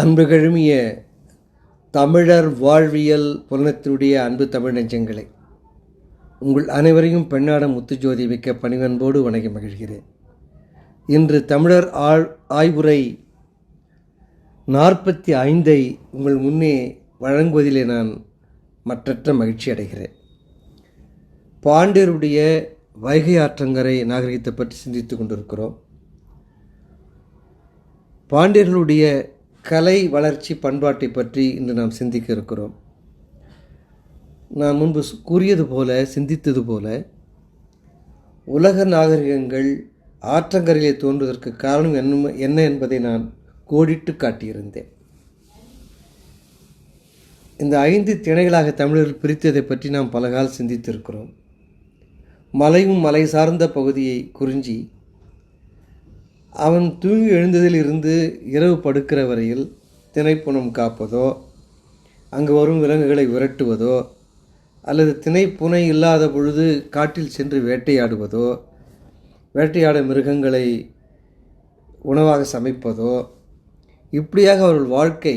அன்பு கழுமிய தமிழர் வாழ்வியல் புலனத்தினுடைய அன்பு தமிழ் நெஞ்சங்களே உங்கள் அனைவரையும் பெண்ணாட முத்துஜோதி மிக்க பணிவன்போடு வணங்கி மகிழ்கிறேன். இன்று தமிழர் ஆழ் ஆய்வுரை நாற்பத்தி ஐந்தை உங்கள் முன்னே வழங்குவதிலே நான் மற்றற்ற மகிழ்ச்சி அடைகிறேன். பாண்டியருடைய வைகை ஆற்றங்கரை நாகரிகத்தை பற்றி சிந்தித்து கொண்டிருக்கிறோம். பாண்டியர்களுடைய கலை வளர்ச்சி பண்பாட்டை பற்றி இன்று நாம் சிந்திக்க இருக்கிறோம். நான் முன்பு கூறியது போல சிந்தித்தது போல உலக நாகரிகங்கள் ஆற்றங்கரையிலே தோன்றுவதற்கு காரணம் என்ன என்ன என்பதை நான் கோடிட்டு காட்டியிருந்தேன். இந்த ஐந்து திணைகளாக தமிழர்கள் பிரித்ததை பற்றி நாம் பலகால் சிந்தித்திருக்கிறோம். மலையும் மலை சார்ந்த பகுதியை குறிஞ்சி அவன் தூங்கி எழுந்ததில் இருந்து இரவு படுக்கிற வரையில் திணைப்புணம் காப்பதோ அங்கு வரும் விலங்குகளை விரட்டுவதோ அல்லது திணைப்புனை இல்லாத பொழுது காட்டில் சென்று வேட்டையாடுவதோ வேட்டையாட மிருகங்களை உணவாக சமைப்பதோ இப்படியாக அவர்கள் வாழ்க்கை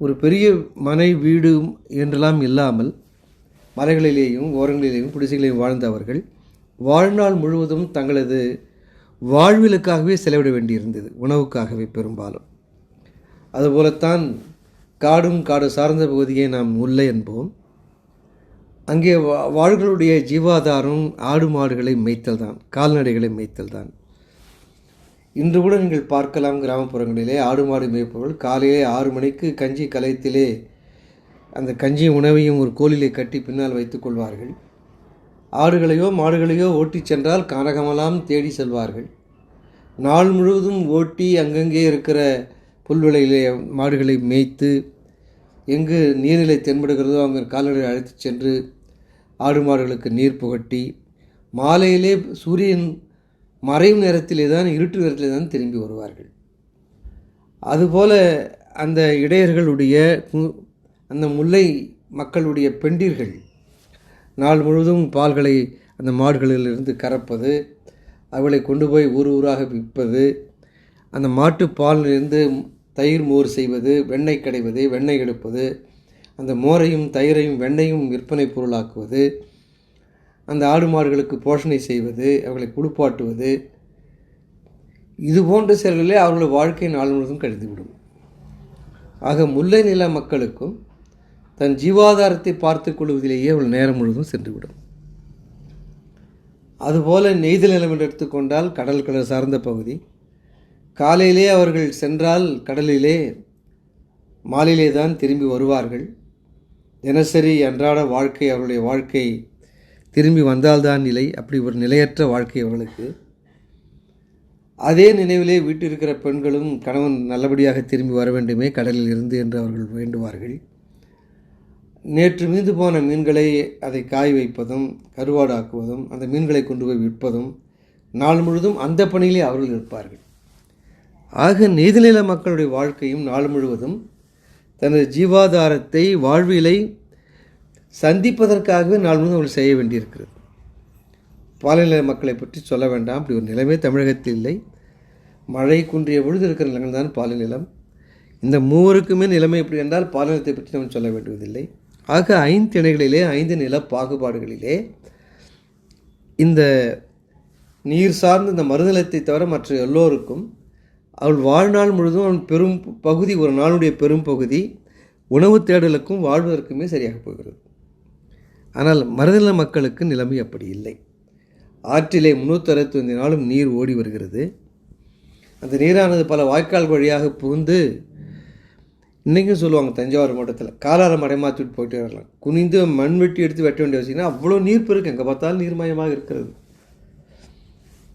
ஒரு பெரிய மனை வீடு என்றெல்லாம் இல்லாமல் மலைகளிலேயும் ஓரங்களிலேயும் குடிசைகளிலேயும் வாழ்ந்தவர்கள் வாழ்நாள் முழுவதும் தங்களது வாழ்விலுக்காகவே செலவிட வேண்டியிருந்தது உணவுக்காகவே பெரும்பாலும். அதுபோலத்தான் காடும் காடு சார்ந்த பகுதியை நாம் முல்லை என்போம். அங்கே வா- வாழ்களுடைய ஜீவாதாரம் ஆடு மாடுகளை மேய்த்தல் தான் கால்நடைகளை மேய்த்தல் தான். இன்று கூட நீங்கள் பார்க்கலாம் கிராமப்புறங்களிலே ஆடு மாடு மேய்ப்பவர்கள் காலையிலே ஆறு மணிக்கு கஞ்சி கலையத்திலே அந்த கஞ்சி உணவையும் ஒரு கோலிலே கட்டி பின்னால் வைத்துக் கொள்வார்கள். ஆடுகளையோ மாடுகளையோ ஓட்டிச் சென்றால் கானகமெல்லாம் தேடி செல்வார்கள். நாள் முழுவதும் ஓட்டி அங்கங்கே இருக்கிற புல்வெளியிலே மாடுகளை மேய்த்து எங்கு நீர்நிலை தென்படுகிறதோ அங்கே கால்நடை அழைத்து சென்று ஆடு மாடுகளுக்கு நீர் புகட்டி மாலையிலே சூரியன் மறையும் நேரத்திலே தான் இருட்டு நேரத்திலே தான் திரும்பி வருவார்கள். அதுபோல அந்த இடையர்களுடைய அந்த முல்லை மக்களுடைய பெண்டிர்கள் நாள் முழுவதும் பால்களை அந்த மாடுகளிலிருந்து கறப்பது அவளை கொண்டு போய் ஊர் ஊராக விற்பது அந்த மாட்டு பாலிலிருந்து தயிர் மோர் செய்வது வெண்ணெய் கடைவது வெண்ணெய் எடுப்பது அந்த மோரையும் தயிரையும் வெண்ணையும் விற்பனை பொருளாக்குவது அந்த ஆடு மாடுகளுக்கு போஷணை செய்வது அவர்களை குளிப்பாட்டுவது இது போன்ற செயல்களே அவர்கள் வாழ்க்கை நாள் முழுவதும் கழிந்துவிடும். ஆக முல்லை நில மக்களுக்கும் தன் ஜீவாதாரத்தை பார்த்து கொள்வதிலேயே அவள் நேரம் முழுவதும் சென்றுவிடும். அதுபோல நெய்தல் நிலம் என்று எடுத்துக்கொண்டால் கடல் கடல் சார்ந்த பகுதி. காலையிலே அவர்கள் சென்றால் கடலிலே மாலையிலே தான் திரும்பி வருவார்கள். தினசரி அன்றாட வாழ்க்கை அவருடைய வாழ்க்கை திரும்பி வந்தால்தான் நிலை. அப்படி ஒரு நிலையற்ற வாழ்க்கை அவர்களுக்கு அதே நினைவிலே வீட்டில் இருக்கிற பெண்களும் கணவன் நல்லபடியாக திரும்பி வர வேண்டுமே கடலில் இருந்து என்று அவர்கள் வேண்டுவார்கள். நேற்று மீந்து போன மீன்களை அதை காய் வைப்பதும் கருவாடாக்குவதும் அந்த மீன்களை கொண்டு போய் விற்பதும் நாள் முழுவதும் அந்த பணியிலே அவர்கள் இருப்பார்கள். ஆக நீதிநில மக்களுடைய வாழ்க்கையும் நாள் முழுவதும் தனது ஜீவாதாரத்தை வாழ்விலை சந்திப்பதற்காகவே நாள் முழுவதும் அவர்கள் செய்ய வேண்டியிருக்கிறது. பாலைநில மக்களை பற்றி சொல்ல வேண்டாம். அப்படி ஒரு நிலைமை தமிழகத்தில் இல்லை. மழை குன்றிய பொழுது இருக்கிற நிலங்கள் தான் பாலைநிலம் இந்த மூவருக்குமே நிலைமை எப்படி என்றால் பாலினத்தை பற்றி நாம் சொல்ல வேண்டியதில்லை. ஆக ஐந்திணைகளிலே ஐந்து நில பாகுபாடுகளிலே இந்த நீர் சார்ந்த இந்த மறுநிலத்தை தவிர மற்ற எல்லோருக்கும் அவள் வாழ்நாள் முழுதும் அவன் பெரும் பகுதி ஒரு நாளுடைய பெரும் பகுதி உணவு தேடலுக்கும் வாழ்வதற்குமே சரியாக போகிறது. ஆனால் மறுநில மக்களுக்கு நிலைமை அப்படி இல்லை. ஆற்றிலே முந்நூற்றி அறுபத்தி நாளும் நீர் ஓடி வருகிறது. அந்த நீரானது பல வாய்க்கால் வழியாக புகுந்து இன்றைக்கும் சொல்லுவாங்க தஞ்சாவூர் மாவட்டத்தில். காலால மடைமாற்றிட்டு போயிட்டே வரலாம். குனிந்து மண் வெட்டி எடுத்து வெட்ட வேண்டிய அவசியம்னா அவ்வளோ நீர் பெருக்கு எங்கே பார்த்தாலும் நீர்மயமாக இருக்கிறது.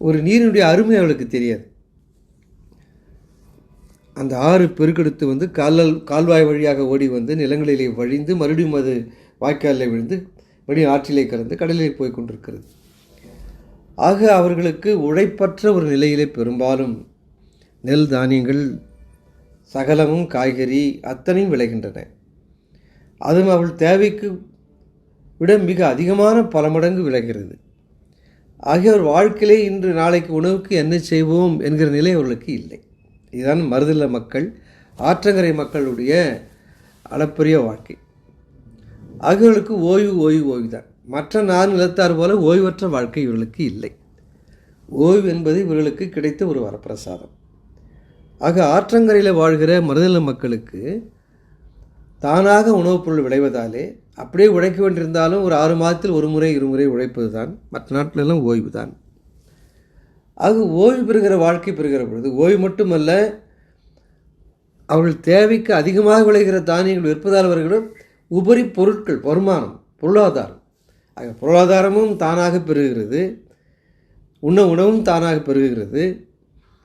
ஒரு நீரினுடைய அருமை அவளுக்கு தெரியாது. அந்த ஆறு பெருக்கெடுத்து வந்து காலல் கால்வாய் வழியாக ஓடி வந்து நிலங்களிலே வழிந்து மறுபடியும் அது வாய்க்காலில் விழுந்து மறுபடியும் ஆற்றிலே கலந்து கடலிலே போய் கொண்டிருக்கிறது. ஆக அவர்களுக்கு உழைப்பற்ற ஒரு நிலையிலே பெரும்பாலும் நெல் தானியங்கள் சகலமும் காய்கறி அத்தனையும் விளைகின்றன. அதுவும் அவள் தேவைக்கு விட மிக அதிகமான பல மடங்கு விளைகிறது. ஆகியோர் வாழ்க்கையிலே இன்று நாளைக்கு உணவுக்கு என்ன செய்வோம் என்கிற நிலை அவர்களுக்கு இல்லை. இதுதான் மருதநில மக்கள் ஆற்றங்கரை மக்களுடைய அளப்பரிய வாழ்க்கை. அவர்களுக்கு ஓய்வு ஓய்வு ஓய்வு தான் மற்ற நான் நிலத்தார் போல ஓய்வற்ற வாழ்க்கை இவர்களுக்கு இல்லை. ஓய்வு என்பது இவர்களுக்கு கிடைத்த ஒரு வரப்பிரசாதம். ஆக ஆற்றங்கரையில் வாழ்கிற மருதநில மக்களுக்கு தானாக உணவுப் பொருள் விளைவதாலே அப்படியே உழைக்க வேண்டியிருந்தாலும் ஒரு ஆறு மாதத்தில் ஒரு முறை இருமுறை உழைப்பது தான் மற்ற நாட்டிலெல்லாம் ஓய்வு தான் ஆக ஓய்வு பெறுகிற வாழ்க்கை பெறுகிற பொழுது ஓய்வு மட்டுமல்ல அவர்கள் தேவைக்கு அதிகமாக விளைகிற தானியங்கள் விற்பதால் அவர்களும் உபரி பொருட்கள் வருமானம் பொருளாதாரம். ஆக பொருளாதாரமும் தானாக பெருகிறது உண்ண உணவும் தானாக பெருகுகிறது.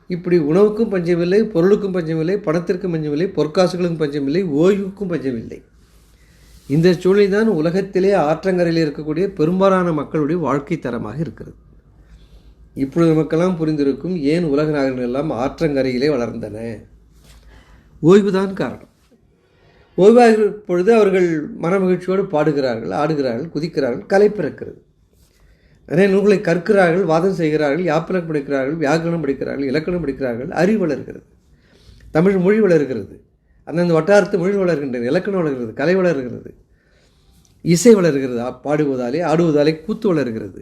இப்படி உணவுக்கும் பஞ்சமில்லை பொருளுக்கும் பஞ்சமில்லை பணத்திற்கும் பஞ்சமில்லை பொற்காசுகளுக்கும் பஞ்சமில்லை ஓய்வுக்கும் பஞ்சமில்லை. இந்த சூழல் தான் உலகத்திலே ஆற்றங்கரையில் இருக்கக்கூடிய பெரும்பாலான மக்களுடைய வாழ்க்கை தரமாக இருக்கிறது. இப்பொழுது நமக்கெல்லாம் புரிந்திருக்கும் ஏன் உலக நாகரிகங்கள் எல்லாம் ஆற்றங்கரையிலே வளர்ந்தன? ஓய்வுதான் காரணம். ஓய்வாக பொழுது அவர்கள் மனமகிழ்ச்சியோடு பாடுகிறார்கள் ஆடுகிறார்கள் குதிக்கிறார்கள் கலை பிறக்கிறது. நிறைய நூல்களை கற்கிறார்கள் வாதம் செய்கிறார்கள் யாப்பிலம் படிக்கிறார்கள் வியாக்கரணம் படிக்கிறார்கள் இலக்கணம் படிக்கிறார்கள் அறிவு வளர்கிறது. தமிழ் மொழி வளர்கிறது. அந்தந்த வட்டாரத்து மொழி வளர்கின்றன இலக்கணம் வளர்கிறது கலை வளர்கிறது. இசை வளர்கிறது பாடுவதாலே ஆடுவதாலே கூத்து வளர்கிறது.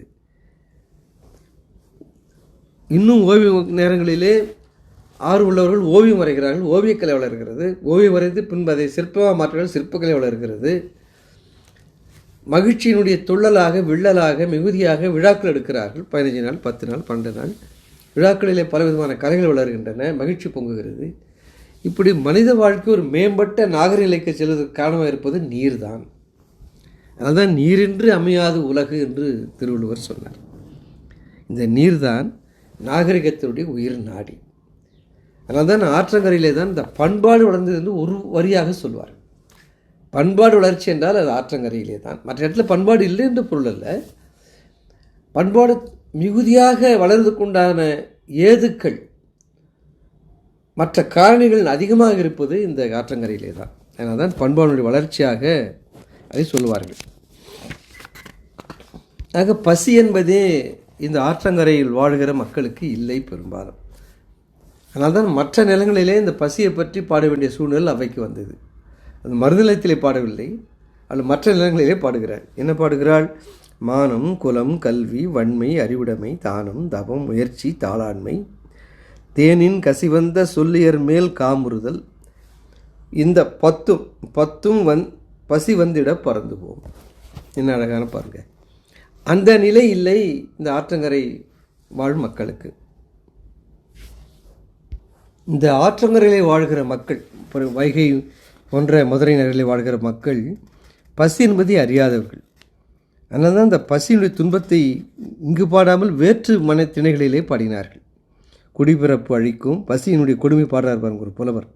இன்னும் ஓய்வு நேரங்களிலே ஆறு உள்ளவர்கள் ஓவியம் வரைகிறார்கள் ஓவியக்கலை வளர்கிறது. ஓவியம் வரைந்து பின்பு அதை சிற்பமாக மாற்றுகிறார்கள் சிற்பக்கலை வளர்கிறது. மகிழ்ச்சியினுடைய துள்ளலாக விள்ளலாக மிகுதியாக விழாக்கள் எடுக்கிறார்கள். பதினஞ்சு நாள் பத்து நாள் பன்னெண்டு நாள். விழாக்களிலே பலவிதமான கலைகள் வளர்கின்றன. மகிழ்ச்சி பொங்குகிறது. இப்படி மனித வாழ்க்கை ஒரு மேம்பட்ட நாகரிகலைக்கு செல்வதற்கு காரணமாக இருப்பது நீர்தான். அதனால்தான் நீரின்றி அமையாது உலகு என்று திருவள்ளுவர் சொன்னார். இந்த நீர்தான் நாகரிகத்தினுடைய உயிர் நாடி. அதனால தான் ஆற்றங்கரையிலே தான் இந்த பண்பாடு வளர்ந்தது என்று ஒரு வரியாக சொல்வார் பண்பாடு வளர்ச்சி என்றால் அது ஆற்றங்கரையிலே தான். மற்ற இடத்துல பண்பாடு இல்லை என்ற பொருள் அல்ல. பண்பாடு மிகுதியாக வளர்வதற்குண்டான ஏதுக்கள் மற்ற காரணிகள் அதிகமாக இருப்பது இந்த ஆற்றங்கரையிலே தான். அதனால் தான் பண்பாடுடைய வளர்ச்சியாக அதை சொல்லுவார்கள். ஆக பசி என்பதே இந்த ஆற்றங்கரையில் வாழ்கிற மக்களுக்கு இல்லை பெரும்பாலும். அதனால்தான் தான் மற்ற நிலங்களிலே இந்த பசியை பற்றி பாட வேண்டிய சூழ்நிலை அவைக்கு வந்தது. அது மறுநிலத்திலே பாடவில்லை அல்லது மற்ற நிலங்களிலே பாடுகிறார். என்ன பாடுகிறாள்? மானம் குலம் கல்வி வன்மை அறிவுடைமை தானம் தபம் முயற்சி தாளாண்மை. தேனின் கசிவந்த சொல்லியர் மேல் காமுறுதல். இந்த பத்தும் பத்தும் வந் பசி வந்திட பறந்து போகும் என்ன அழகான பாருங்க. அந்த நிலை இல்லை இந்த ஆற்றங்கரை வாழ் மக்களுக்கு. இந்த ஆற்றங்கரையிலே வாழ்கிற மக்கள் வைகை போன்ற மதுரை நகரில் வாழ்கிற மக்கள் பசி என்பதை அறியாதவர்கள். அதனால் தான் இந்த பசியினுடைய துன்பத்தை இங்கு பாடாமல் வேற்று மன திணைகளிலே பாடினார்கள். குடிபிறப்பு அழிக்கும் பசியினுடைய கொடுமை பாடுறார் பாருங்க ஒரு புலவர்.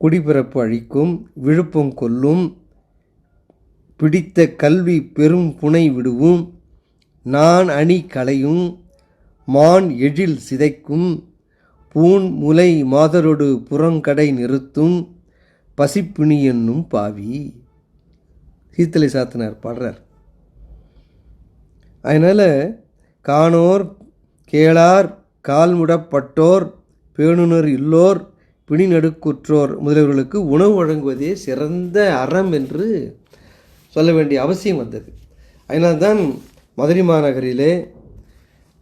குடிபிறப்பு அழிக்கும் விழுப்பம் கொல்லும் பிடித்த கல்வி பெரும் புனை விடுவும் நான் அணி களையும் மான் எழில் சிதைக்கும் பூன் முலை மாதரொடு புறங்கடை நிறுத்தும் பசிப்பிணி என்னும் பாவி. சீத்தலை சாத்தினார் பாடுறார். அதனால் காணோர் கேளார் கால்முடப்பட்டோர் பேணுனர் இல்லோர் பிணி நடுக்குற்றோர் முதலியவர்களுக்கு உணவு வழங்குவதே சிறந்த அறம் என்று சொல்ல வேண்டிய அவசியம் வந்தது. அதனால்தான் மதுரை மாநகரிலே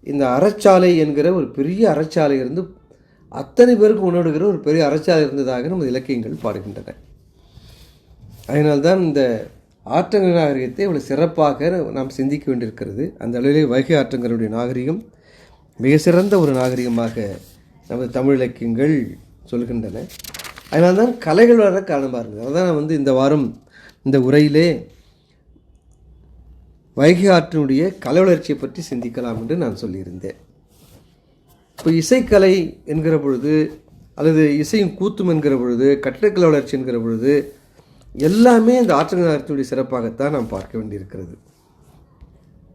இந்த அறச்சாலை என்கிற ஒரு பெரிய அறச்சாலை இருந்து அத்தனை பேருக்கு உணவுகிற ஒரு பெரிய அறச்சாலை இருந்ததாக நமது இலக்கியங்கள் பாடுகின்றன. அதனால்தான் இந்த ஆற்றங்கர் நாகரிகத்தை இவ்வளோ சிறப்பாக நாம் சிந்திக்க வேண்டியிருக்கிறது. அந்த அளவிலே வைகை ஆற்றங்கருடைய நாகரிகம் மிக சிறந்த ஒரு நாகரிகமாக நமது தமிழ் இலக்கியங்கள் சொல்கின்றன. அதனால்தான் கலைகள் வர காரணமாக இருந்தது. அதான் நான் வந்து இந்த வாரம் இந்த உரையிலே வைகை ஆற்றினுடைய கலை வளர்ச்சியை பற்றி சிந்திக்கலாம் என்று நான் சொல்லியிருந்தேன். இப்போ இசைக்கலை என்கிற பொழுது அல்லது இசையும் கூத்தும் என்கிற பொழுது கட்டிடக்கலை வளர்ச்சி என்கிற பொழுது எல்லாமே இந்த ஆற்றங்கத்தினுடைய சிறப்பாகத்தான் நாம் பார்க்க வேண்டியிருக்கிறது.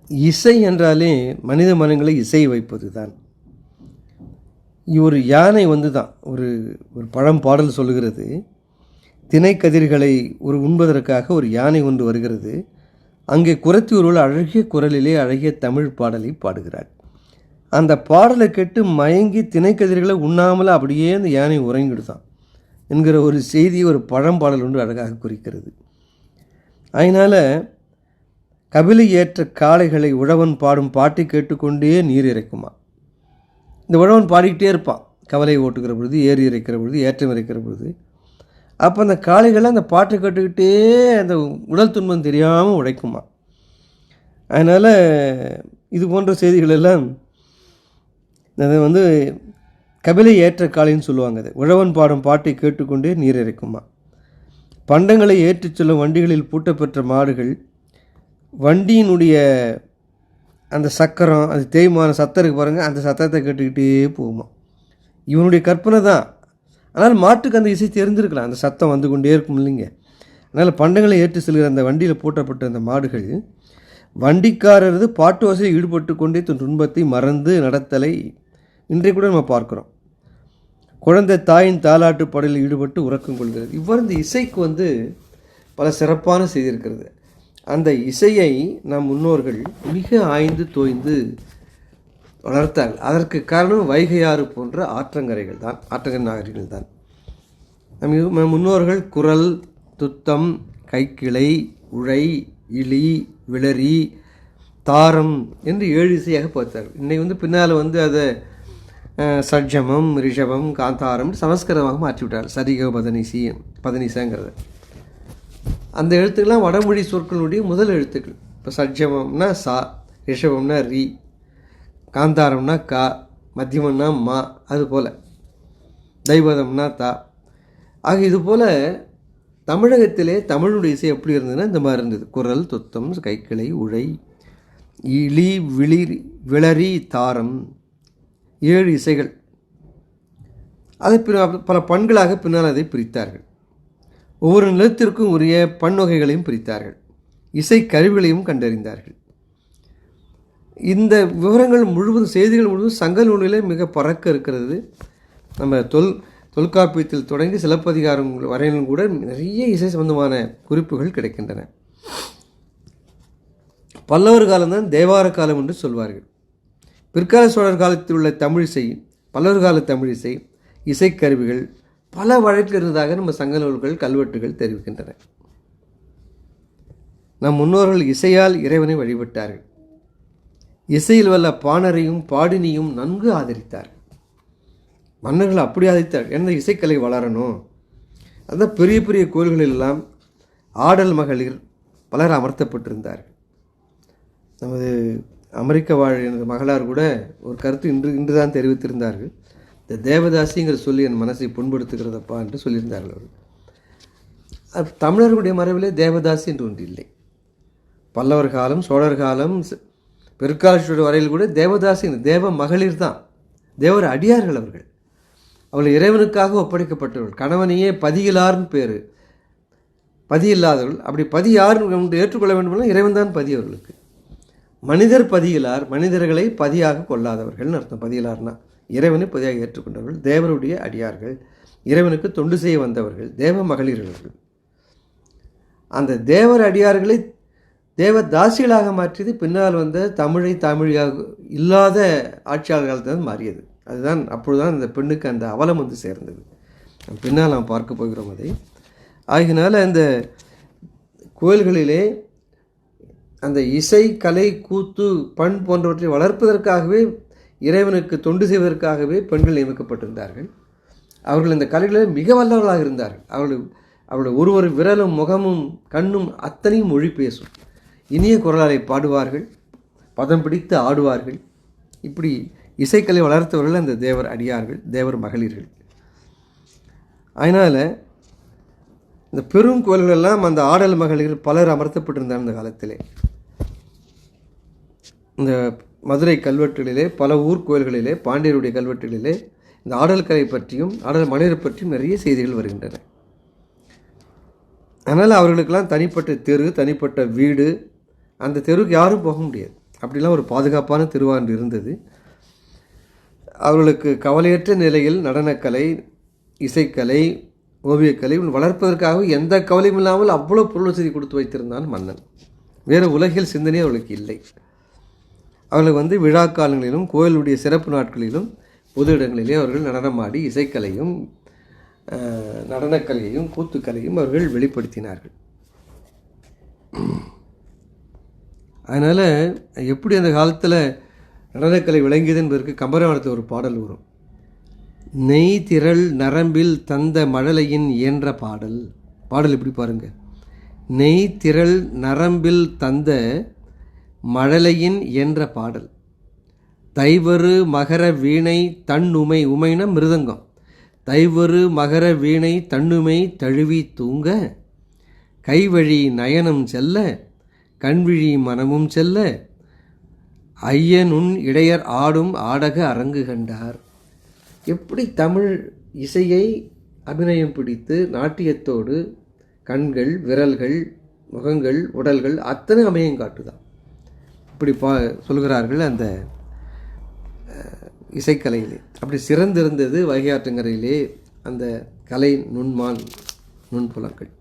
இசை என்றாலே மனித மனங்களை இசை வைப்பது தான் ஒரு யானை வந்து தான் ஒரு ஒரு பழம் பாடல் சொல்லுகிறது. கதிர்களை ஒரு உண்பதற்காக ஒரு யானை ஒன்று வருகிறது. அங்கே குரத்தி ஒருவள் அழகிய குரலிலே அழகிய தமிழ் பாடலை பாடுகிறாள் அந்த பாடலை கேட்டு மயங்கி திணைக்கதிர்களை உண்ணாமல் அப்படியே அந்த யானை உறங்கிடுதான் என்கிற ஒரு செய்தி ஒரு பழம்பாடல் ஒன்று அழகாக குறிக்கிறது. அதனால் கபிலை ஏற்ற காளைகளை உழவன் பாடும் பாட்டை கேட்டுக்கொண்டே நீர் இறைக்குமா? இந்த உழவன் பாடிக்கிட்டே இருப்பான். கவலை ஓட்டுகிற பொழுது ஏறி இறைக்கிற பொழுது ஏற்றம் இறைக்கிற பொழுது. அப்போ அந்த காளைகளை அந்த பாட்டை கேட்டுக்கிட்டே அந்த உடல் துன்பம் தெரியாமல் உழைக்குமா? அதனால் இது போன்ற செய்திகளெல்லாம் அது வந்து கபிலை ஏற்ற காளைன்னு சொல்லுவாங்க அது. உழவன் பாடும் பாட்டை கேட்டுக்கொண்டே நீர் இறைக்குமா. பண்டங்களை ஏற்றிச் செல்லும் வண்டிகளில் பூட்டப்பெற்ற மாடுகள் வண்டியினுடைய அந்த சக்கரம் அது தேய்மான சத்தம் இருக்கு பாருங்கள் அந்த சத்தத்தை கேட்டுக்கிட்டே போகுமா. இவனுடைய கற்பனை தான். ஆனால் மாட்டுக்கு அந்த இசை தெரிஞ்சிருக்கலாம் அந்த சத்தம் வந்து கொண்டே இருக்கும் இல்லைங்க. அதனால் பண்டங்களை ஏற்றி செல்கிற அந்த வண்டியில் பூட்டப்பட்ட அந்த மாடுகள் வண்டிக்காரரது பாட்டு வசையில் ஈடுபட்டு கொண்டே தன் துன்பத்தை மறந்து நடத்தலை இன்றைய கூட நம்ம பார்க்குறோம். குழந்தை தாயின் தாலாட்டு பாடலில் ஈடுபட்டு உறக்கம் கொள்கிறது. இவ்வாறு இந்த இசைக்கு வந்து பல சிறப்பான செய்தி இருக்கிறது. அந்த இசையை நம் முன்னோர்கள் மிக ஆய்ந்து தோய்ந்து வளர்த்தார்கள் அதற்கு காரணம் வைகையாறு போன்ற ஆற்றங்கரைகள் தான் ஆற்றங்கரை நாகரிகள் தான். நம் முன்னோர்கள் குரல் துத்தம் கைக்கிளை உழை இளி விளரி தாரம் என்று ஏழு இசையாக பார்த்தார்கள். இன்றைக்கு வந்து பின்னால் வந்து அதை சட்ஜமம் ரிஷபம் காந்தாரம் சமஸ்கிருதமாக மாற்றி விட்டார் சரிக பதனிசி பதனிசங்கிறது. அந்த எழுத்துக்கள்லாம் வடமொழி சொற்களுடைய முதல் எழுத்துக்கள். இப்போ சட்ஜமம்னா சா ரிஷபம்னா ரி காந்தாரம்னா கா மத்தியமம்னா மா அது போல். தைவதம்னா தா. ஆக இது போல் தமிழகத்திலே தமிழுடைய இசை எப்படி இருந்ததுன்னா இந்த மாதிரி இருந்தது. குரல் துத்தம் கைக்கிளை உழை இளி விளிர் விளரி தாரம் ஏழு இசைகள். அதை பிற- பல பண்களாக பின்னால் அதை பிரித்தார்கள். ஒவ்வொரு நிலத்திற்கும் உரிய பன்வகைகளையும் பிரித்தார்கள். இசை கருவிகளையும் கண்டறிந்தார்கள். இந்த விவரங்கள் முழுவதும் செய்திகள் முழுவதும் சங்க நூலிலே மிக பறக்க இருக்கிறது. நம்ம தொல் தொல்காப்பியத்தில் தொடங்கி சிலப்பதிகாரம் வரையிலும் கூட நிறைய இசை சம்பந்தமான குறிப்புகள் கிடைக்கின்றன. பல்லவர் காலம்தான் தேவார காலம் என்று சொல்வார்கள். பிற்கால சோழர் காலத்தில் உள்ள தமிழிசை பல்லவர் கால தமிழிசை இசைக்கருவிகள் பல வழக்கில் இருந்ததாக நம்ம சங்க நூல்கள் கல்வெட்டுகள் தெரிவிக்கின்றன. நம் முன்னோர்கள் இசையால் இறைவனை வழிபட்டார்கள். இசையில் வல்ல பாணரையும் பாடினியும் நன்கு ஆதரித்தார் மன்னர்கள் அப்படி ஆதரித்தார் எந்த இசைக்கலை வளரணும்? அந்த பெரிய பெரிய கோயில்களெல்லாம் எல்லாம் ஆடல் மகளிர் பலர் அமர்த்தப்பட்டிருந்தார்கள். நமது அமெரிக்க வாழ் எனது மகளார் கூட ஒரு கருத்து இன்று இன்று தான் தெரிவித்திருந்தார்கள். இந்த தேவதாசிங்கிற சொல்லி என் மனசை புண்படுத்துகிறதப்பா என்று சொல்லியிருந்தார்கள் அவர்கள். தமிழர்களுடைய மரபிலே தேவதாசி என்று ஒன்று இல்லை. பல்லவர் காலம் சோழர் காலம் ச- வரையில் கூட தேவதாசி தேவ மகளிர் தான். தேவர் அடியார்கள் அவர்கள். அவர்கள் இறைவனுக்காக ஒப்படைக்கப்பட்டவர்கள். கணவனையே பதியிலார்னு பேர். பதியில்லாதவர்கள். அப்படி பதி யாருன்னு என்று ஏற்றுக்கொள்ள வேண்டுமென்றால் இறைவன் தான் பதி அவர்களுக்கு மனிதர் பதியிலார் மனிதர்களை பதியாக கொள்ளாதவர்கள்னு அர்த்தம். பதியிலார்னா இறைவனை பதியாக ஏற்றுக்கொண்டவர்கள் தேவருடைய அடியார்கள் இறைவனுக்கு தொண்டு செய்ய வந்தவர்கள் தேவ மகளிர்கள். அந்த தேவர் அடியார்களை தேவ தாசிகளாக மாற்றியது பின்னால் வந்த தமிழை தமிழாக இல்லாத ஆட்சியாளர் மாறியது. அதுதான் அப்பொழுதுதான் அந்த பெண்ணுக்கு அந்த அவலம் வந்து சேர்ந்தது. பின்னால் நாம் பார்க்க போகிறோம் அதை. ஆகினால அந்த கோயில்களிலே அந்த இசை கலை கூத்து பண் போன்றவற்றை வளர்ப்பதற்காகவே இறைவனுக்கு தொண்டு செய்வதற்காகவே பெண்கள் நியமிக்கப்பட்டிருந்தார்கள். அவர்கள் இந்த கலைகளில் மிக வல்லவர்களாக இருந்தார்கள். அவர்கள் அவருடைய ஒரு ஒரு விரலும் முகமும் கண்ணும் அத்தனையும் மொழி பேசும். இனிய குரலாலை பாடுவார்கள் பதம் பிடித்து ஆடுவார்கள். இப்படி இசைக்கலை வளர்த்தவர்கள் அந்த தேவர் அடியார்கள் தேவர் மகளிர்கள். அதனால் இந்த பெரும் கோயில்களெல்லாம் அந்த ஆடல் மகளிர் பலர் அமர்த்தப்பட்டிருந்தார் அந்த காலத்திலே. இந்த மதுரை கல்வெட்டுகளிலே பல ஊர் கோயில்களிலே பாண்டியருடைய கல்வெட்டுகளிலே இந்த ஆடல் கலை பற்றியும் ஆடல் மனிதர் பற்றியும் நிறைய செய்திகள் வருகின்றன. அதனால் அவர்களுக்கெல்லாம் தனிப்பட்ட தெரு தனிப்பட்ட வீடு அந்த தெருவுக்கு யாரும் போக முடியாது. அப்படிலாம் ஒரு பாதுகாப்பான தெருவாண்டு இருந்தது. அவர்களுக்கு கவலையற்ற நிலையில் நடனக்கலை இசைக்கலை ஓவியக்கலை வளர்ப்பதற்காக எந்த கவலையும் இல்லாமல் அவ்வளோ பொருள் வசதி கொடுத்து வைத்திருந்தான் மன்னன். வேறு உலகில் சிந்தனை அவளுக்கு இல்லை. அவர்கள் வந்து விழா காலங்களிலும் கோயிலுடைய சிறப்பு நாட்களிலும் பொது இடங்களிலே அவர்கள் நடனமாடி இசைக்கலையும் நடனக்கலையையும் கூத்துக்கலையும் அவர்கள் வெளிப்படுத்தினார்கள். அதனால் எப்படி அந்த காலத்தில் நடனக்கலை விளங்கியது என்பதற்கு கம்பராமாயணத்தில் ஒரு பாடல் வரும். நெய் திரள் நரம்பில் தந்த மழலையின் இயன்ற பாடல். பாடல் எப்படி பாருங்கள் நெய் திரள் நரம்பில் தந்த மழலையின் என்ற பாடல். தைவரு மகர வீணை தன்னுமை உமைனா மிருதங்கம். தைவரு மகர வீணை தன்னுமை தழுவி தூங்க. கைவழி நயனம் செல்ல கண்விழி மனமும் செல்ல. ஐயனுன் இடையர் ஆடும் ஆடக அரங்கு கண்டார். எப்படி தமிழ் இசையை அபிநயம் பிடித்து நாட்டியத்தோடு கண்கள் விரல்கள் முகங்கள் உடல்கள் அத்தனை அமையம் காட்டுதான். இப்படி பா சொல்கிறார்கள் அந்த இசைக்கலையிலே. அப்படி சிறந்திருந்தது வைகையாற்றங்கரையிலே அந்த கலை நுண்மான் நுண்புலங்கள்.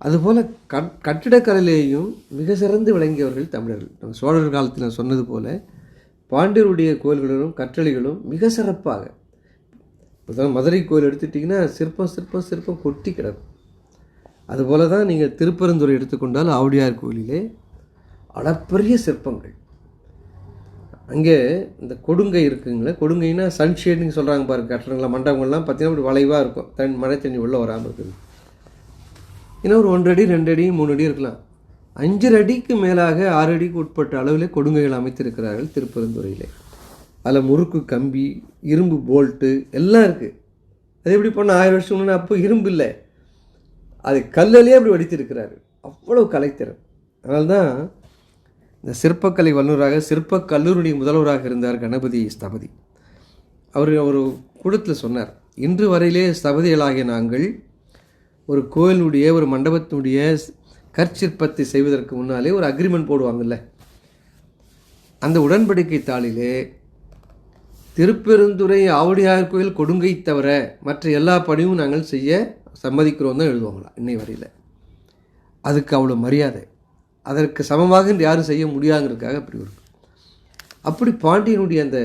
அதுபோல் கட் கட்டிடக்கலையிலேயும் மிக சிறந்து விளங்கியவர்கள் தமிழர்கள். நம்ம சோழர் காலத்தில் நான் சொன்னது போல் பாண்டியருடைய கோயில்களும் கற்றளிகளும் மிக சிறப்பாக இப்போ மதுரை கோயில் எடுத்துட்டிங்கன்னா சிற்பம் சிற்பம் சிற்பம் கொட்டி கிடக்கும். அதுபோல தான் நீங்கள் திருப்பரந்துரை எடுத்துக்கொண்டால் ஆவுடையார் கோயிலிலே அளப்பரிய சிற்பங்கள். அங்கே இந்த கொடுங்கை இருக்குங்களே கொடுங்கைன்னா சன்ஷேட்னு சொல்கிறாங்க பாருங்க கட்டடங்கள்லாம் மண்டபங்கள்லாம் பார்த்தீங்கன்னா அப்படி வளைவாக இருக்கும். தன் மழை தண்ணி உள்ளே வராமல் இருக்குது. ஏன்னா ஒரு ஒன்றடி அடி ரெண்டு அடி மூணு அடி இருக்கலாம். அஞ்சரை அடிக்கு மேலாக ஆறு அடிக்கு உட்பட்ட அளவில் கொடுங்கைகள் அமைத்திருக்கிறார்கள் திருப்பரந்துறையிலே. அதில் முறுக்கு கம்பி இரும்பு போல்ட்டு எல்லாம் இருக்குது அது எப்படி பண்ண ஆயிரம் வருஷம் முன்னாடி அப்போ இரும்பு இல்லை. அது கல்லிலே அப்படி வடித்திருக்கிறாரு அவ்வளோ கலைத்திறன். அதனால்தான் இந்த சிற்பக்கலை வல்லுநராக சிற்பக் கல்லூரியுடைய முதல்வராக இருந்தார் கணபதி ஸ்தபதி. அவர் ஒரு கூடத்தில் சொன்னார் இன்று வரையிலே ஸ்தபதிகளாகிய நாங்கள் ஒரு கோயிலுடைய ஒரு மண்டபத்தினுடைய கற்சிற்பத்தை செய்வதற்கு முன்னாலே ஒரு அக்ரிமெண்ட் போடுவாங்கல்ல. அந்த உடன்படிக்கை தாளிலே திருப்பெருந்துறை ஆவடியார் கோயில் கொடுங்கை தவிர மற்ற எல்லா பணியும் நாங்கள் செய்ய சம்மதிக்கிறோம் தான் எழுதுவாங்களா இன்னை வரையில். அதுக்கு அவ்வளோ மரியாதை. அதற்கு சமமாக என்று யாரும் செய்ய முடியாங்கிறதுக்காக அப்படி ஒரு அப்படி பாண்டியனுடைய அந்த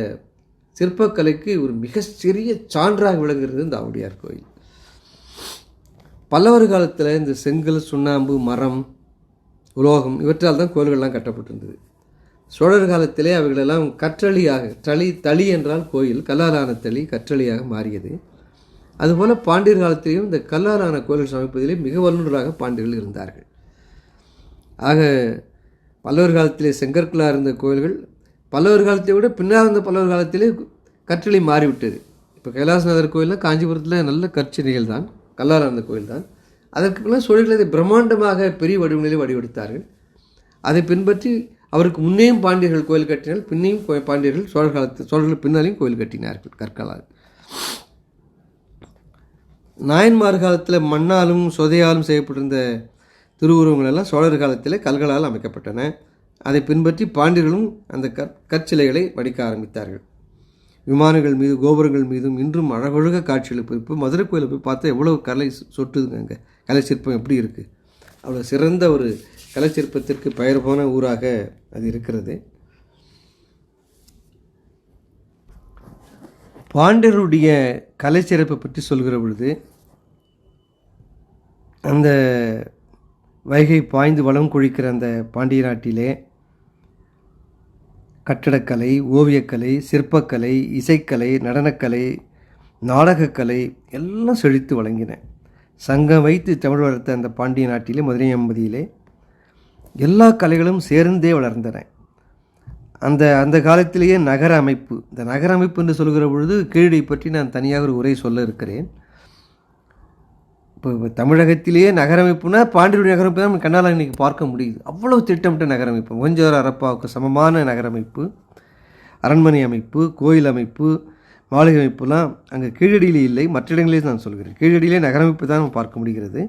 சிற்பக்கலைக்கு ஒரு மிக சிறிய சான்றாக விளங்குகிறது இந்த ஆவுடையார் கோயில். பல்லவர் காலத்தில் இந்த செங்கல் சுண்ணாம்பு மரம் உலோகம் இவற்றால் தான் கோயில்கள்லாம் கட்டப்பட்டிருந்தது. சோழர் காலத்திலே அவைகளெல்லாம் கற்றளியாக தளி தளி என்றால் கோயில் கல்லாலான தளி கற்றளியாக மாறியது. அதுபோல் பாண்டியர் காலத்திலேயும் இந்த கல்லாலான கோயில்கள் சமைப்பதிலே மிக வல்லுநராக பாண்டியர்கள் இருந்தார்கள். ஆக பல்லவர் காலத்திலே செங்கற்களாக இருந்த கோயில்கள் பல்லவர் காலத்தை விட பின்னால் இருந்த பல்லவர் காலத்திலே கற்றளி மாறிவிட்டது. இப்போ கைலாசநாதர் கோயிலில் காஞ்சிபுரத்தில் நல்ல கற்சிலைகள் தான் கல்லால் இருந்த கோயில் தான் அதற்கு பின்னால் சோழர்கள் பிரம்மாண்டமாக பெரிய வடிவநிலை வடிவெடுத்தார்கள். அதை பின்பற்றி அவருக்கு முன்னேயும் பாண்டியர்கள் கோயில் கட்டினால் பின்னையும் கோ- பாண்டியர்கள் சோழர் காலத்து சோழர்கள் பின்னாலையும் கோயில் கட்டினார்கள் கற்களால். நாயன்மார் காலத்தில் மண்ணாலும் சொதையாலும் செய்யப்பட்டிருந்த திருவுருவங்கள் எல்லாம் சோழர் காலத்தில் கல்களால் அமைக்கப்பட்டன. அதை பின்பற்றி பாண்டியர்களும் அந்த கற்சிலைகளை வடிக்க ஆரம்பித்தார்கள். விமானங்கள் மீது கோபுரங்கள் மீதும் இன்றும் அழகொழுக காட்சியளிப்பு இப்போ மதுரை கோயிலை போய் பார்த்தா எவ்வளோ கலை சொட்டுதுங்க அங்கே. கலை சிற்பம் எப்படி இருக்குது அவ்வளோ சிறந்த ஒரு கலை சிற்பத்திற்கு பெயர் போன ஊராக அது இருக்கிறது. பாண்டியருடைய கலை சிறப்பை பற்றி சொல்கிற பொழுது அந்த வைகை பாய்ந்து வளம் கொழிக்கிற அந்த பாண்டிய நாட்டிலே கட்டடக்கலை ஓவியக்கலை சிற்பக்கலை இசைக்கலை நடனக்கலை நாடகக்கலை எல்லாம் செழித்து வழங்கின. சங்கம் வைத்து தமிழ் வளர்த்த அந்த பாண்டிய நாட்டிலே மதுரை எம்பதியிலே எல்லா கலைகளும் சேர்ந்தே வளர்ந்தன. அந்த அந்த காலத்திலேயே நகர அமைப்பு இந்த நகர அமைப்பு என்று சொல்கிற பொழுது கீழடி பற்றி நான் தனியாக ஒரு உரை சொல்ல இருக்கிறேன். இப்போ இப்போ தமிழகத்திலேயே நகரமைப்புனா பாண்டியருடைய நகரமைப்பு தான் நம்ம கண்ணால் இன்றைக்கி பார்க்க முடியுது. அவ்வளோ திட்டமிட்ட நகரமைப்பு. ஒஞ்சோர் அரப்பாவுக்கு சமமான நகரமைப்பு அரண்மனை அமைப்பு கோயில் அமைப்பு மாளிகை அமைப்புலாம் அங்கே கீழடியிலே இல்லை. மற்ற இடங்களிலே நான் சொல்கிறேன். கீழடியிலே நகரமைப்பு தான் நம்ம பார்க்க முடிகிறது.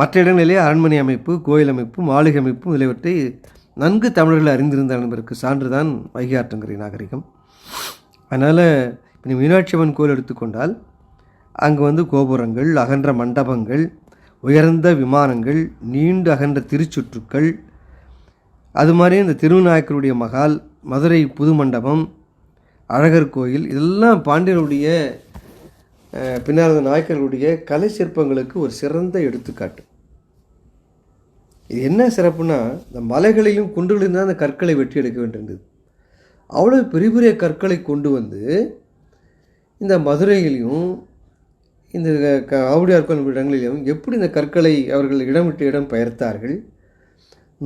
மற்ற இடங்களிலே அரண்மனை அமைப்பு கோயில் அமைப்பு மாளிகை அமைப்பு முதலியவற்றை நன்கு தமிழர்கள் அறிந்திருந்த என்பதற்கு சான்றுதான் தான் ஆற்றங்கரை நாகரிகம். அதனால் இப்போ நீ மீனாட்சி அம்மன் கோயில் எடுத்துக்கொண்டால் அங்கே வந்து கோபுரங்கள் அகன்ற மண்டபங்கள் உயர்ந்த விமானங்கள் நீண்டு அகன்ற திருச்சுற்றுக்கள். அது மாதிரி இந்த திருநாயக்கருடைய மகால் மதுரை புது மண்டபம் அழகர் கோயில் இதெல்லாம் பாண்டியருடைய அஹ், பின்னால் இருந்த நாயக்கர்களுடைய கலை சிற்பங்களுக்கு ஒரு சிறந்த எடுத்துக்காட்டு. இது என்ன சிறப்புனா இந்த மலைகளிலும் குன்றுகளிலும் தான் அந்த கற்களை வெட்டி எடுக்க வேண்டியிருந்தது. அவ்வளோ பெரிய பெரிய கற்களை கொண்டு வந்து இந்த மதுரையிலையும் இந்த க ஆவுடையார் கோயில் இடங்களிலும் எப்படி இந்த கற்களை அவர்கள் இடமிட்டு இடம் பெயர்த்தார்கள்?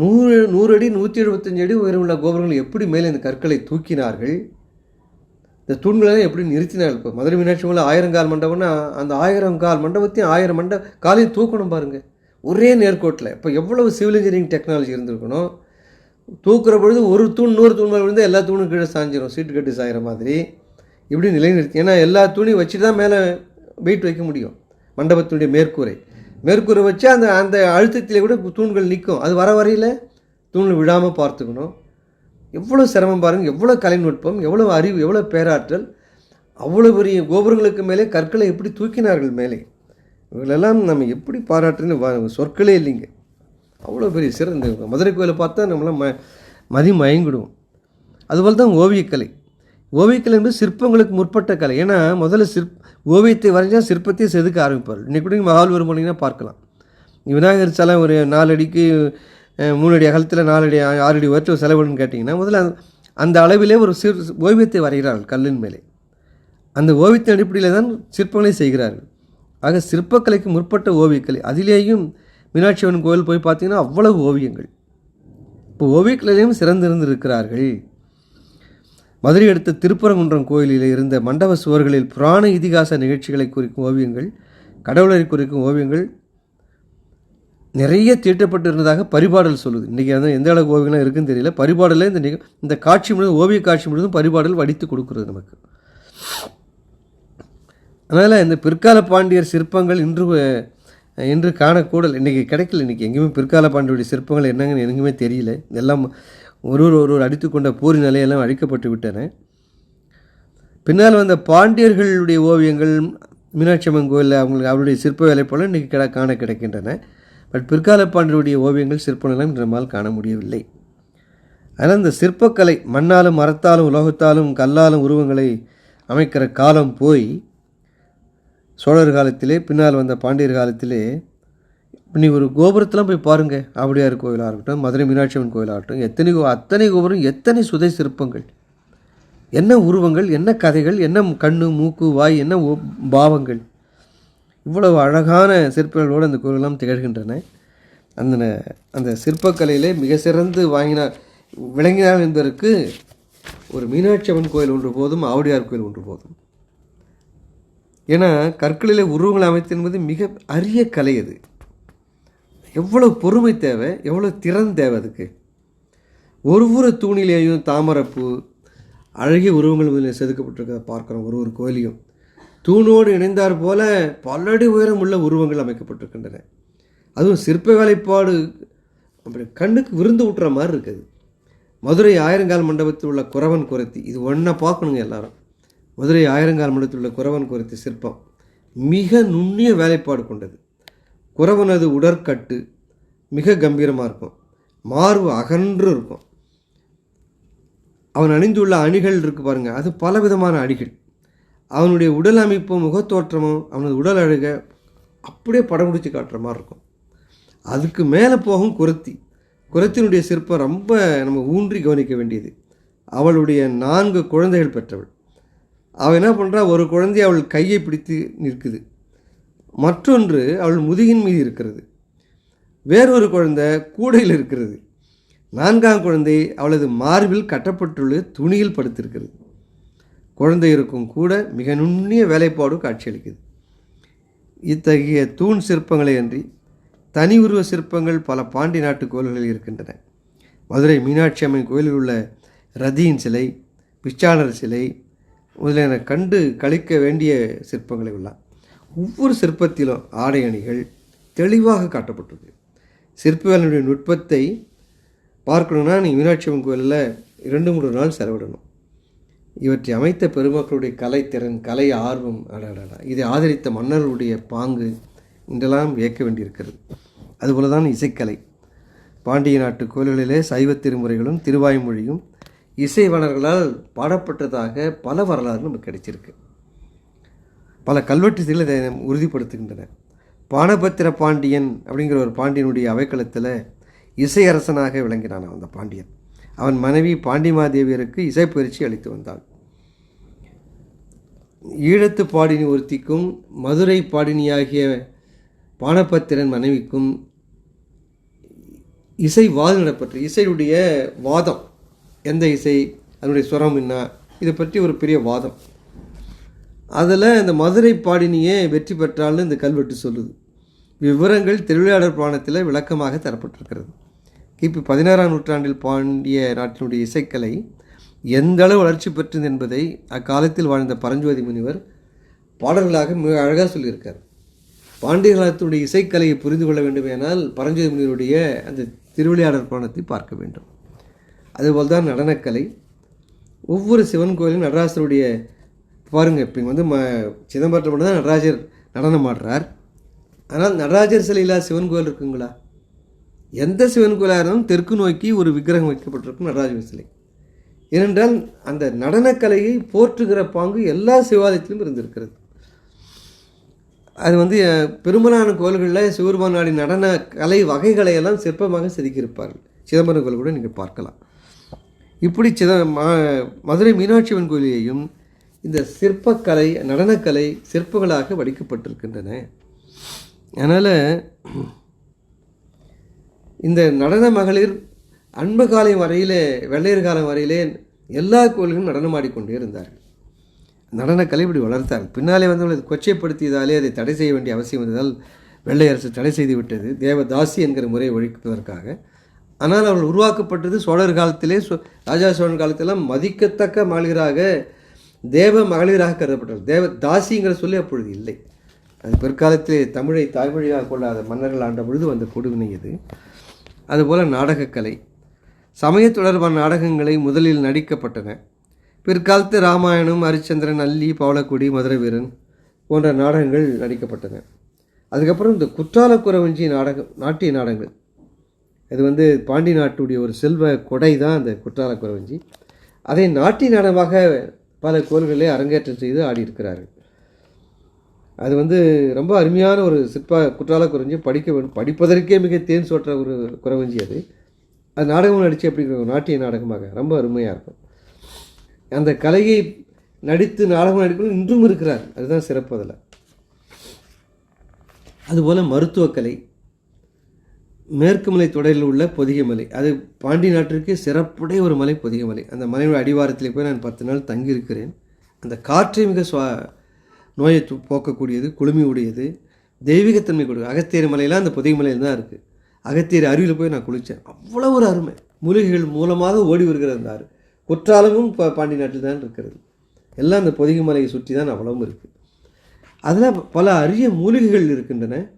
நூறு நூறு அடி நூற்றி எழுபத்தஞ்சு அடி உயரமுள்ள கோபுரங்கள் எப்படி மேலே இந்த கற்களை தூக்கினார்கள்? இந்த தூண்களை எப்படி நிறுத்தினார்கள்? இப்போ மதுரை மீனாட்சி அம்மன் ஆயிரங்கால் மண்டபம்னா அந்த ஆயிரம் கால் மண்டபத்தையும் ஆயிரம் மண்ட காலையும் தூக்கணும் பாருங்கள் ஒரே நேர்கோட்டில். இப்போ எவ்வளவு சிவில் இன்ஜினியரிங் டெக்னாலஜி இருந்திருக்கணும்? தூக்குற பொழுது ஒரு தூண் நூறு தூண் மேலே விழுந்து எல்லா தூணும் கீழே சாஞ்சிரும். சீட்டு கட்டி சாயிற மாதிரி. இப்படி நிலைநிறுத்தி ஏன்னா எல்லா துணியும் வச்சு தான் மேலே வெயிட் வைக்க முடியும். மண்டபத்தினுடைய மேற்கூரை. மேற்கூரை வச்சு அந்த அந்த அழுத்தத்திலே கூட தூண்கள் நிற்கும். அது வர வரையில் தூண்கள் விழாமல் பார்த்துக்கணும். எவ்வளோ சிரமம் பாருங்கள் எவ்வளோ கலைநுட்பம் எவ்வளோ அறிவு எவ்வளோ பேராற்றல். அவ்வளோ பெரிய கோபுரங்களுக்கு மேலே கற்களை எப்படி தூக்கினார்கள் மேலே. இவங்களெல்லாம் நம்ம எப்படி பாராட்டுன்னு சொற்களே இல்லைங்க. அவ்வளோ பெரிய சிறந்த மதுரை கோயிலை பார்த்தா நம்மளாம் ம மதி மயங்கிடுவோம். அதுபோல் தான் ஓவியக்கலை. ஓவியக்கலை என்பது சிற்பங்களுக்கு முற்பட்ட கலை. ஏன்னா முதல்ல சிற் ஓவியத்தை வரைஞ்சால் சிற்பத்தையே செதுக்க ஆரம்பிப்பார். இன்றைக்கு கூட மகால்வரம் போனீங்கன்னா பார்க்கலாம். விநாயகர் சிலை ஒரு நாலு அடிக்கு மூணு அடி அகலத்தில் நாலு அடி ஆறு அடி உயரத்தில் செலவுன்னு கேட்டிங்கன்னா முதல்ல அந்த- அளவிலே ஒரு சிற் ஓவியத்தை வரைகிறார்கள் கல்லின் மேலே. அந்த ஓவியத்தின் அடிப்படையில் தான் சிற்பங்களை செய்கிறார்கள். ஆக சிற்பக்கலைக்கு முற்பட்ட ஓவியக்கலை அதிலேயும் மீனாட்சி அம்மன் கோயில் போய் பார்த்தீங்கன்னா அவ்வளவு ஓவியங்கள். இப்போ ஓவியக்கலையிலையும் சிறந்திருந்திருக்கிறார்கள். மதுரை அடுத்த திருப்பரங்குன்றம் கோயிலில் இருந்த மண்டப சுவர்களில் புராண இதிகாச நிகழ்ச்சிகளை குறிக்கும் ஓவியங்கள் கடவுளரை குறிக்கும் ஓவியங்கள் நிறைய தீட்டப்பட்டு இருந்ததாக பரிபாடல் சொல்லுது. இன்றைக்கி வந்து எந்த அளவுக்கு ஓவியங்களாக இருக்குன்னு தெரியல. பரிபாடலே இந்த நிக இந்த காட்சி முழுவதும் ஓவிய காட்சி முழுவதும் பரிபாடல் வடித்து கொடுக்குறது நமக்கு. அதனால் இந்த பிற்கால பாண்டியர் சிற்பங்கள் இன்று இன்று காணக்கூடல். இன்றைக்கி கிடைக்கல இன்றைக்கி எங்கேயுமே பிற்கால பாண்டியருடைய சிற்பங்கள் என்னங்கன்னு எங்குமே தெரியல. எல்லாம் ஒருவர் ஒருவர் அடித்துக்கொண்ட போரி நிலையெல்லாம் அழிக்கப்பட்டு விட்டன. பின்னால் வந்த பாண்டியர்களுடைய ஓவியங்கள் மீனாட்சி அம்மன் கோயிலில் அவங்களுக்கு அவருடைய சிற்ப வேலை போல இன்றைக்கி கிட காண கிடைக்கின்றன. பட் பிற்கால பாண்டியருடைய ஓவியங்கள் சிற்ப நிலம் நம்மால் காண முடியவில்லை. அதனால் இந்த சிற்பக்கலை மண்ணாலும் மரத்தாலும் உலோகத்தாலும் கல்லாலும் உருவங்களை அமைக்கிற காலம் போய் சோழர் காலத்திலே பின்னால் வந்த பாண்டியர் காலத்திலே நீ ஒரு கோபுரத்தெல்லாம் போய் பாருங்கள் ஆவுடையார் கோயிலாக இருக்கட்டும் மதுரை மீனாட்சி அம்மன் கோயிலாகட்டும் எத்தனை கோ அத்தனை கோபுரம் எத்தனை சுதை சிற்பங்கள். என்ன உருவங்கள் என்ன கதைகள் என்ன கண்ணு மூக்கு வாய் என்ன பாவங்கள். இவ்வளவு அழகான சிற்பங்களோடு அந்த கோயிலெல்லாம் திகழ்கின்றன. அந்த ந- அந்த சிற்பக்கலையிலே மிக சிறந்து வாங்கினார் விளங்கினார் என்பதற்கு ஒரு மீனாட்சி அம்மன் கோயில் ஒன்று போதும் ஆவுடியார் கோயில் ஒன்று போதும். ஏன்னா கற்களிலே உருவங்களை அமைத்து என்பது மிக அரிய கலை அது. எவ்வளோ பொறுமை தேவை எவ்வளோ திறன் தேவை அதுக்கு? ஒரு ஒரு தூணிலேயும் தாமரைப்பூ அழகிய உருவங்கள் முதலில் செதுக்கப்பட்டிருக்கிறத பார்க்குறோம் ஒரு ஒரு கோயிலையும். தூணோடு இணைந்தார் போல பல்லடி உயரம் உள்ள உருவங்கள் அமைக்கப்பட்டிருக்கின்றன. அதுவும் சிற்ப வேலைப்பாடு அப்படி கண்ணுக்கு விருந்து ஊட்டுற மாதிரி இருக்குது. மதுரை ஆயிரங்கால் மண்டபத்தில் உள்ள குறவன் குரத்தி இது ஒன்றை பார்க்கணுங்க எல்லாரும். மதுரை ஆயிரங்கால் மண்டபத்தில் உள்ள குறவன் குரத்தி சிற்பம் மிக நுண்ணிய வேலைப்பாடு கொண்டது. குறவனது உடற்கட்டு மிக கம்பீரமாக இருக்கும். மார்பு அகன்று இருக்கும். அவன் அணிந்துள்ள அணிகள் இருக்கு பாருங்க அது பலவிதமான அணிகள். அவனுடைய உடல் அமைப்பும் முகத்தோற்றமும் அவனது உடல் அழக அப்படியே படம் பிடிச்சி காட்டுற மாதிரி இருக்கும். அதுக்கு மேலே போகும் குரத்தி. குரத்தினுடைய சிற்பம் ரொம்ப நம்ம ஊன்றி கவனிக்க வேண்டியது. அவளுடைய நான்கு குழந்தைகள் பெற்றவள். அவள் என்ன பண்ணுறா ஒரு குழந்தை அவள் கையை பிடித்து நிற்குது. மற்றொன்று அவள் முதுகின் மீது இருக்கிறது. வேறொரு குழந்தை கூடையில் இருக்கிறது. நான்காம் குழந்தை அவளது மார்பில் கட்டப்பட்டுள்ள துணியில் படுத்திருக்கிறது. குழந்தை இருக்கும் கூட மிக நுண்ணிய வேலைப்பாடு காட்சியளிக்குது இத்தகைய தூண் சிற்பங்களே அன்றி தனி உருவ சிற்பங்கள் பல பாண்டி நாட்டு கோயில்களில் இருக்கின்றன. மதுரை மீனாட்சி அம்மன் கோயிலில் உள்ள ரதியின் சிலை பிச்சாளர் சிலை முதலியன கண்டு கழிக்க வேண்டிய சிற்பங்களை உள்ளார் ஒவ்வொரு சிற்பத்திலும் ஆடை அணிகள் தெளிவாக காட்டப்பட்டது. சிற்பவேலனுடைய நுட்பத்தை பார்க்கணுன்னா நீ மீனாட்சி அம்மன் கோயிலில் இரண்டு மூன்று நாள் செலவிடணும். இவற்றை அமைத்த பெருமக்களுடைய கலைத்திறன் கலை ஆர்வம் அடடடா இதை ஆதரித்த மன்னர்களுடைய பாங்கு இன்றெல்லாம் வியக்க வேண்டியிருக்கிறது. அதுபோல தான் இசைக்கலை. பாண்டிய நாட்டு கோயில்களிலே சைவ திருமுறைகளும் திருவாய்மொழியும் இசைவனர்களால் பாடப்பட்டதாக பல வரலாறு நமக்கு கிடைச்சிருக்கு. பல கல்வெட்டுகள் இதை உறுதிப்படுத்துகின்றன. பானபத்திர பாண்டியன் அப்படிங்கிற ஒரு பாண்டியனுடைய அவைக்களத்தில் இசையரசனாக விளங்கினான் அந்த பாண்டியன். அவன் மனைவி பாண்டிமாதேவியருக்கு இசைப்பயிற்சி அளித்து வந்தாள். ஈழத்து பாடினி ஒருத்திக்கும் மதுரை பாடினியாகிய பானபத்திரன் மனைவிக்கும் இசை வாதம் நடைபெற்று இசையுடைய வாதம் எந்த இசை அதனுடைய சுரம் என்ன இதை பற்றி ஒரு பெரிய வாதம். அதில் இந்த மதுரை பாடினியே வெற்றி பெற்றால்னு இந்த கல்வெட்டு சொல்லுது. விவரங்கள் திருவிளையாடல் புராணத்தில் விளக்கமாக தரப்பட்டிருக்கிறது. கிபி பதினாறாம் நூற்றாண்டில் பாண்டிய நாட்டினுடைய இசைக்கலை எந்த அளவு வளர்ச்சி பெற்றது என்பதை அக்காலத்தில் வாழ்ந்த பரஞ்சோதி முனிவர் பாடல்களாக மிக அழகாக சொல்லியிருக்கார். பாண்டிய காலத்துடைய இசைக்கலையை புரிந்து கொள்ள வேண்டுமேனால் பரஞ்சோதி முனிவருடைய அந்த திருவிளையாடல் புராணத்தை பார்க்க வேண்டும். அதுபோல் தான் நடனக்கலை. ஒவ்வொரு சிவன் கோயிலும் நடராசருடைய பாருங்கள் இப்போ வந்து ம சிதம்பரத்தில் மட்டும் தான் நடராஜர் நடனம் ஆடுறார். ஆனால் நடராஜர் சிலையிலா சிவன் கோயில் இருக்குங்களா? எந்த சிவன் கோயிலாக இருந்தாலும் தெற்கு நோக்கி ஒரு விக்கிரகம் வைக்கப்பட்டிருக்கும் நடராஜர் சிலை. ஏனென்றால் அந்த நடனக்கலையை போற்றுகிற பாங்கு எல்லா சிவாலயத்திலும் இருந்திருக்கிறது. அது வந்து பெரும்பாலான கோயில்களில் சிவபெருமானாடி நடன கலை வகைகளையெல்லாம் சிற்பமாக செதுக்கியிருப்பார்கள். சிதம்பரம் கோயில் கூட நீங்கள் பார்க்கலாம். இப்படி சித மதுரை மதுரை மீனாட்சியம்மன் கோயிலையும் இந்த சிற்பக்கலை நடனக்கலை சிற்பங்களாக வடிக்கப்பட்டிருக்கின்றன. அதனால் இந்த நடன மகளிர் அன்பு காலம் வரையிலே வெள்ளையர் காலம் வரையிலே எல்லா கோயில்களும் நடனமாடிக்கொண்டே இருந்தார்கள். நடனக்கலை இப்படி வளர்த்தார் பின்னாலே வந்து அவளை கொச்சைப்படுத்தியதாலே அதை தடை செய்ய வேண்டிய அவசியம் வந்ததால் வெள்ளை அரசு தடை செய்து விட்டது. தேவதாசி என்கிற முறையை ஒழிப்பதற்காக. ஆனால் அவள் உருவாக்கப்பட்டது சோழர் காலத்திலே சோ- ராஜா சோழன் காலத்திலாம் மதிக்கத்தக்க மகளிராக தேவ மகளிராக கருதப்பட்டார் தேவ தாசிங்கிற சொல்லி அப்பொழுது இல்லை. அது பிற்காலத்தில் தமிழை தாய்மொழியாக கொள்ளாத மன்னர்கள் ஆண்ட பொழுது வந்த கொடுவினை இது அதுபோல் நாடகக்கலை. சமய தொடர்பான நாடகங்களை முதலில் நடிக்கப்பட்டன. பிற்காலத்து ராமாயணம் ஹரிச்சந்திரன் அல்லி பவளக்குடி மதுரை வீரன் போன்ற நாடகங்கள் நடிக்கப்பட்டன. அதுக்கப்புறம் இந்த குற்றால குறவஞ்சி நாடகம் நாட்டிய நாடகங்கள். இது வந்து பாண்டி நாட்டுடைய ஒரு செல்வ கொடை தான் அந்த குற்றால குறவஞ்சி அதை நாட்டிய நாடகமாக பல கோயில்களிலே அரங்கேற்றம் செய்து ஆடியிருக்கிறார்கள். அது வந்து ரொம்ப அருமையான ஒரு சிற்பா குற்றால குறைஞ்சி படிக்க வேண்டும் படிப்பதற்கே மிக தேன் சோற்ற ஒரு குறைவஞ்சி அது. அது நாடகம் நடித்து அப்படிங்கிற நாட்டிய நாடகமாக. ரொம்ப அருமையாக இருக்கும். அந்த கலையை நடித்து நாடகம் நடிக்கணும் இன்றும் இருக்கிறார். அதுதான் சிறப்பு அதில். அதுபோல் மருத்துவக்கலை மேற்கு மலை தொடரில் உள்ள பொதிகை மலை. அது பாண்டி நாட்டிற்கு சிறப்புடைய ஒரு மலை பொதிகை மலை. அந்த மலையோட அடிவாரத்தில் போய் நான் பத்து நாள் தங்கியிருக்கிறேன். அந்த காற்றை மிக சுவா நோயை து- போக்கக்கூடியது குளுமி உடையது. தெய்வீகத்தன்மை கொடுக்கும் அகத்தியர் மலையெல்லாம் அந்த பொதிகை மலையில் தான் இருக்குது அகத்தியர் அருவியில் போய் நான் குளித்தேன் அவ்வளோ ஒரு அருமை. மூலிகைகள் மூலமாக ஓடி வருகிற அந்த ஆறு குற்றாலமும் இப்போ பாண்டி நாட்டில் தான் இருக்கிறது. எல்லாம் அந்த பொதிகை மலையை சுற்றி தான் அவ்வளவும் இருக்குது அதில் பல அரிய மூலிகைகள் இருக்கின்றன.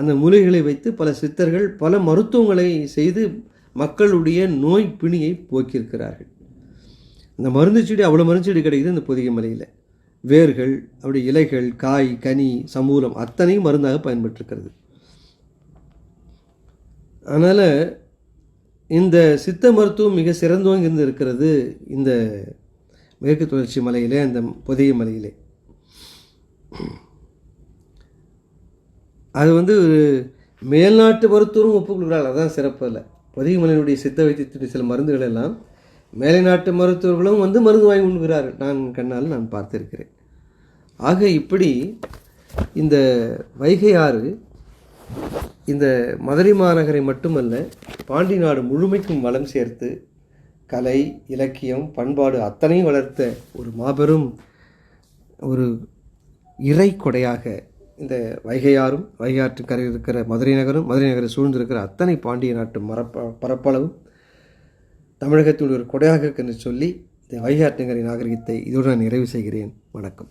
அந்த மூலிகைகளை வைத்து பல சித்தர்கள் பல மருத்துவங்களை செய்து மக்களுடைய நோய் பிணியை போக்கியிருக்கிறார்கள். இந்த மருந்து செடி அவ்வளோ மருந்து செடி கிடைக்குது இந்த புதிய மலையில். வேர்கள் அப்படி இலைகள் காய் கனி சமூலம் அத்தனையும் மருந்தாக பயன்பட்டுருக்கிறது அதனால் இந்த சித்த மருத்துவம் மிக சிறந்தோங்கி இருக்கிறது இந்த மேற்கு தொடர்ச்சி மலையிலே அந்த புதிய மலையிலே. அது வந்து ஒரு மேல்நாட்டு மருத்துவரும் ஒப்புக்கொள்கிறார்கள் அதுதான் சிறப்பு இல்லை பொதிகமலையினுடைய சித்த வைத்தியத்துடைய சில மருந்துகள் எல்லாம் மேலை நாட்டு மருத்துவர்களும் வந்து மருந்து வாங்கி உண்கிறார்கள் நான் கண்ணால் நான் பார்த்திருக்கிறேன். ஆக இப்படி இந்த வைகை ஆறு இந்த மதுரை மாநகரை மட்டுமல்ல பாண்டி நாடு முழுமைக்கும் வளம் சேர்த்து கலை இலக்கியம் பண்பாடு அத்தனையும் வளர்த்த ஒரு மாபெரும் ஒரு இறை கொடையாக இந்த வைகையாறும் வைகையாற்று கரை இருக்கிற மதுரை நகரும் மதுரை நகரை சூழ்ந்திருக்கிற அத்தனை பாண்டிய நாட்டு மரப்ப பரப்பளவும் தமிழகத்தில் ஒரு கொடையாக இருக்கு என்று சொல்லி இந்த வைகையாற்றுங்கரை நாகரிகத்தை இதோடு நான் நிறைவு செய்கிறேன். வணக்கம்.